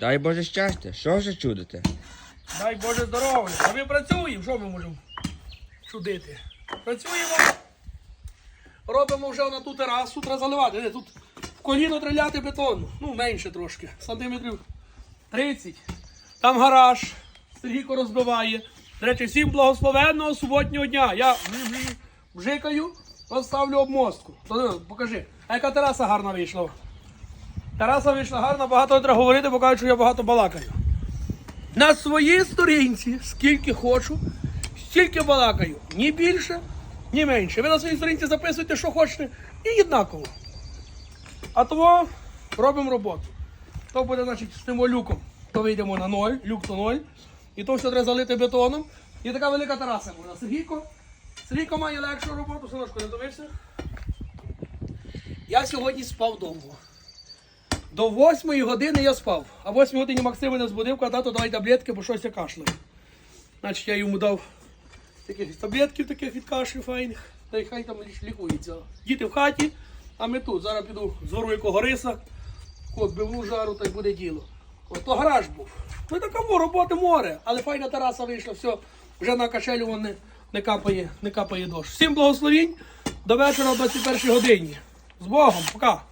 Дай Боже щастя, що ж чудите? Дай Боже здоров'я. А ми працюємо, що ми можемо чудити? Працюємо. Робимо вже на ту терасу, треба заливати. Де, Тут в коліно треба ляти бетону. Ну, менше трошки. Сантиметрів 30. Там гараж. Сергійко розбиває. До речі, всім благословенного суботнього дня. Я бжи- бжикаю, розставлю обмостку. Покажи. А яка тераса гарна вийшла? Тераса вийшла гарна, багато не треба говорити, бо кажуть, що я багато балакаю. На своїй сторінці, скільки хочу, стільки балакаю. Ні більше, ні менше. Ви на своїй сторінці записуєте, що хочете, і однаково. А того робимо роботу. То буде, значить, з тим люком. То вийдемо на ноль, люк то ноль. І то все треба залити бетоном. І така велика тераса буде. Сергійко. Сергійко має легшу роботу, Синочко, не дивишся? Я сьогодні спав довго. До 8 години я спав. А в 8 годині Максим мене збудив, казав, тато давай таблетки, бо щось я кашляю. Значить, я йому дав таких таблетків таких від кашлю файних. Та й хай там лікується. Діти в хаті, а ми тут. Зараз піду зору якого риса, от бивну жару, та й буде діло. От то гараж був. Ну такому роботи море, але файна тераса вийшла, все, вже на качелю вон не, не капає, не капає дощ. Всім благословінь, до вечора о 21 годині. З Богом, пока.